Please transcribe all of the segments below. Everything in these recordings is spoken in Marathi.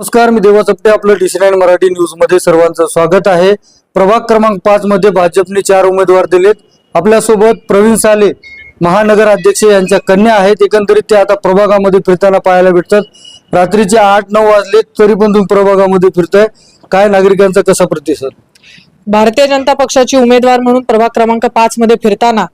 नमस्कार मी देवा चपटे आपलं डी नाईन मराठी न्यूजमध्ये सर्वांचं स्वागत आहे. प्रभाग क्रमांक पाच मध्ये भाजपने चार उमेदवार दिलेत. आपल्यासोबत प्रवीण साले महानगर अध्यक्ष यांच्या कन्या आहेत. एकंदरीत ते आता प्रभागामध्ये फिरताना पाहायला भेटतात. रात्रीचे आठ नऊ वाजले तरी पण तुम्ही प्रभागामध्ये फिरताय. काय नागरिकांचा कसा प्रतिसाद? भारतीय जनता पक्षाची उमेदवार म्हणून प्रभाग क्रमांक पाच मध्ये फिरताना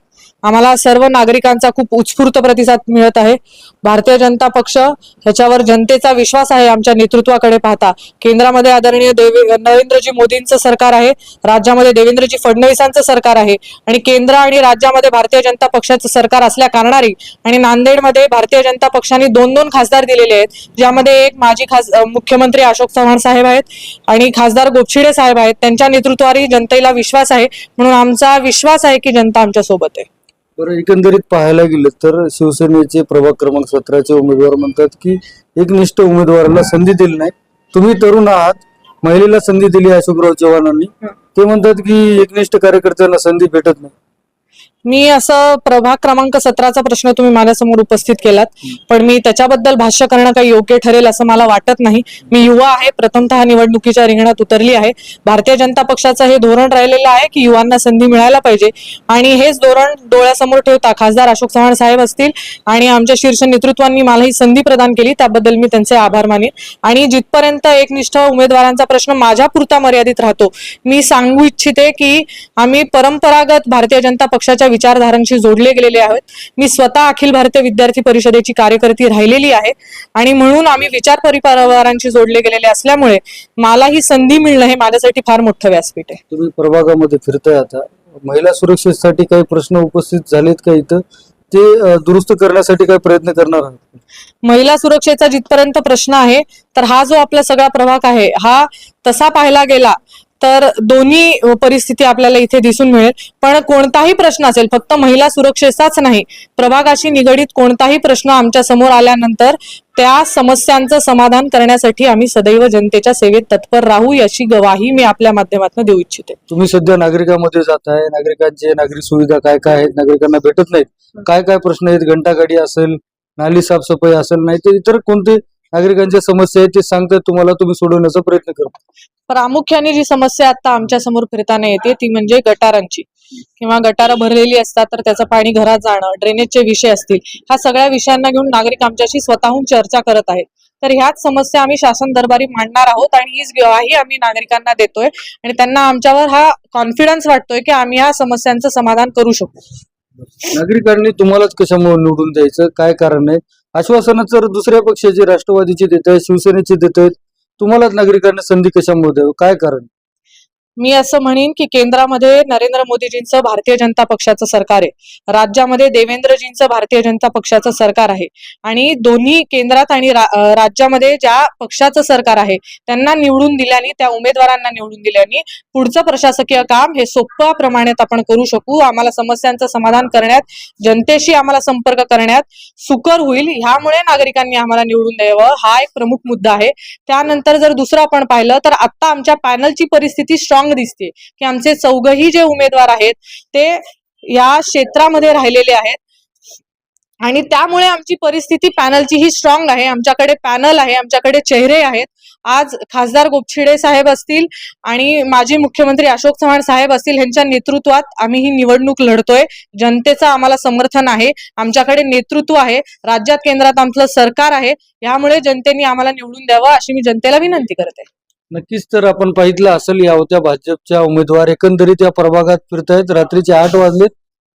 आम्हाला सर्व नागरिकांचा खूप उत्स्फूर्त प्रतिसाद मिळत आहे. भारतीय जनता पक्ष ह्याच्यावर जनतेचा विश्वास आहे आमच्या नेतृत्वाकडे पाहता. केंद्रामध्ये आदरणीय देवे नरेंद्रजी मोदींचं सरकार आहे राज्यामध्ये देवेंद्रजी फडणवीसांचं सरकार आहे आणि केंद्र आणि राज्यामध्ये भारतीय जनता पक्षाचं सरकार असल्या कारणाने आणि नांदेडमध्ये भारतीय जनता पक्षाने दोन दोन खासदार दिलेले आहेत. ज्यामध्ये एक माजी खास मुख्यमंत्री अशोक चव्हाण साहेब आहेत आणि खासदार गोपछिडे साहेब आहेत. त्यांच्या नेतृत्वावर जनतेला विश्वास आहे. म्हणून आमचा विश्वास आहे की जनता आमच्यासोबत आहे. बरं एकंदरीत पाहायला गेलं तर शिवसेनेचे प्रभाग क्रमांक सतराचे उमेदवार म्हणतात की एकनिष्ठ उमेदवाराला संधी दिली नाही. तुम्ही तरुण आहात महिलेला संधी दिली आहे अशोकराव चव्हाणांनी. ते म्हणतात की एकनिष्ठ कार्यकर्त्यांना संधी भेटत नाही. मी असं प्रभाग क्रमांक सतराचा प्रश्न तुम्ही माझ्यासमोर उपस्थित केलात. पण मी त्याच्याबद्दल भाष्य करणं काही योग्य ठरेल असं मला वाटत नाही. मी युवा आहे प्रथमतः निवडणुकीच्या रिंगणात उतरली आहे. भारतीय जनता पक्षाचं हे धोरण राहिलेलं आहे की युवांना संधी मिळायला पाहिजे. आणि हेच धोरण डोळ्यासमोर ठेवता खासदार अशोक चव्हाण साहेब असतील आणि आमच्या शीर्ष नेतृत्वांनी मला ही संधी प्रदान केली त्याबद्दल मी त्यांचे आभार मानेन. आणि जिथपर्यंत एकनिष्ठ उमेदवारांचा प्रश्न माझ्या पुरता मर्यादित राहतो मी सांगू इच्छिते की आम्ही परंपरागत भारतीय जनता पक्षाच्या विचारधारांशी जोडले गेलेले आहोत. मी स्वतः अखिल भारतीय विद्यार्थी परिषदेची कार्यकर्ती राहिलेली आहे. आणि म्हणून आम्ही विचार परिवारांशी जोडले गेलेले असल्यामुळे मला ही संधी मिळणं हे माझ्यासाठी फार मोठं व्यासपीठ आहे. तुम्ही प्रभागामध्ये फिरताय आता. महिला सुरक्षेसाठी काही प्रश्न उपस्थित झालेत का इथं? ते दुरुस्त करण्यासाठी काही प्रयत्न करणार आहात? महिला सुरक्षेचा जिथपर्यंत प्रश्न आहे तर हा जो आपला सगळा प्रभाग आहे हा तसा पाहायला गेला तर दोन्ही परिस्थिती आपल्याला इथे दिसून मिळेल. पण कोणताही प्रश्न असेल फक्त महिला सुरक्षेचाच नाही प्रभागाशी निगडीत कोणताही प्रश्न आमच्यासमोर आल्यानंतर त्या समस्यांचं समाधान करण्यासाठी आम्ही सदैव जनतेच्या सेवेत तत्पर राहू याची गवाही मी आपल्या माध्यमातून देऊ इच्छिते. तुम्ही सध्या नागरिकांमध्ये जात आहे नागरिकांचे नागरिक सुविधा काय काय आहेत नागरिकांना भेटत नाहीत. काय काय प्रश्न आहेत घंटागाडी असेल नाली साफसफाई असेल नाही तर इतर कोणते नागरिकांच्या समस्या आहेत ते सांगतात तुम्हाला तुम्ही सोडवण्याचा प्रयत्न करता. प्रामुख्याने जी समस्या आता आमच्यासमोर फिरताना येते ती म्हणजे गटारांची. किंवा गटार भरलेली असतात तर त्याचं पाणी घरात जाणं ड्रेनेजचे विषय असतील ह्या सगळ्या विषयांना घेऊन नागरिक आमच्याशी स्वतःहून चर्चा करत आहेत. तर ह्याच समस्या आम्ही शासन दरबारी मांडणार आहोत आणि हीच ग्वाही आम्ही नागरिकांना देतोय. आणि त्यांना आमच्यावर हा कॉन्फिडन्स वाटतोय की आम्ही या समस्यांचं समाधान करू शकतो नागरिकांनी तुम्हालाच कशामुळे निवडून द्यायचं? काय कारण आहे? आश्वासनं जर दुसऱ्या पक्षाचे राष्ट्रवादीचे देत आहेत शिवसेनेचे देत आहेत. तुम्हालाच नागरिकांना संधी कशामुळे द्यावं? काय कारण? मी असं म्हणेन की केंद्रामध्ये नरेंद्र मोदीजींचं भारतीय जनता पक्षाचं सरकार आहे. राज्यामध्ये देवेंद्रजींचं भारतीय जनता पक्षाचं सरकार आहे. आणि दोन्ही केंद्रात आणि रा- राज्यामध्ये ज्या पक्षाचं सरकार आहे त्यांना निवडून दिल्याने त्या उमेदवारांना निवडून दिल्याने पुढचं प्रशासकीय काम हे सोप्या प्रमाणात आपण करू शकू. आम्हाला समस्यांचं समाधान करण्यात जनतेशी आम्हाला संपर्क करण्यात सुकर होईल. ह्यामुळे नागरिकांनी आम्हाला निवडून द्यावं. हा एक प्रमुख मुद्दा आहे. त्यानंतर जर दुसरं आपण पाहिलं तर आता आमच्या पॅनलची परिस्थिती स्ट्रॉंग दिसते. की आमचे चौघही जे उमेदवार आहेत ते या क्षेत्रामध्ये राहिलेले आहेत. आणि त्यामुळे आमची परिस्थिती पॅनलची ही स्ट्रॉंग आहे. आमच्याकडे पॅनल आहे आमच्याकडे चेहरे आहेत. आज खासदार गोपछिडे साहेब असतील आणि माजी मुख्यमंत्री अशोक चव्हाण साहेब असतील यांच्या नेतृत्वात आम्ही ही निवडणूक लढतोय. जनतेचं आम्हाला समर्थन आहे. आमच्याकडे नेतृत्व आहे. राज्यात केंद्रात आमचं सरकार आहे. यामुळे जनतेने आम्हाला निवडून द्यावं अशी मी जनतेला विनंती करते. नक्कीच तर आपण पाहिलं असेल या होत्या भाजपच्या उमेदवार एकंदरीत या प्रभागात फिरतायत रात्रीचे आठ वाजलेत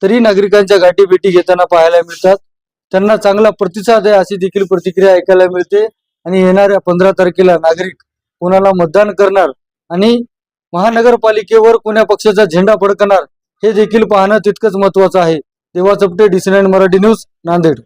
तरी नागरिकांच्या गाठी भेटी घेताना पाहायला मिळतात. त्यांना चांगला प्रतिसाद आहे अशी देखील प्रतिक्रिया ऐकायला मिळते. आणि येणाऱ्या पंधरा तारखेला नागरिक कोणाला मतदान करणार आणि महानगरपालिकेवर कोण्या पक्षाचा झेंडा फडकणार हे देखील पाहणं तितकंच महत्वाचं आहे. तेव्हा चपटे डिसिनाईन मराठी न्यूज नांदेड.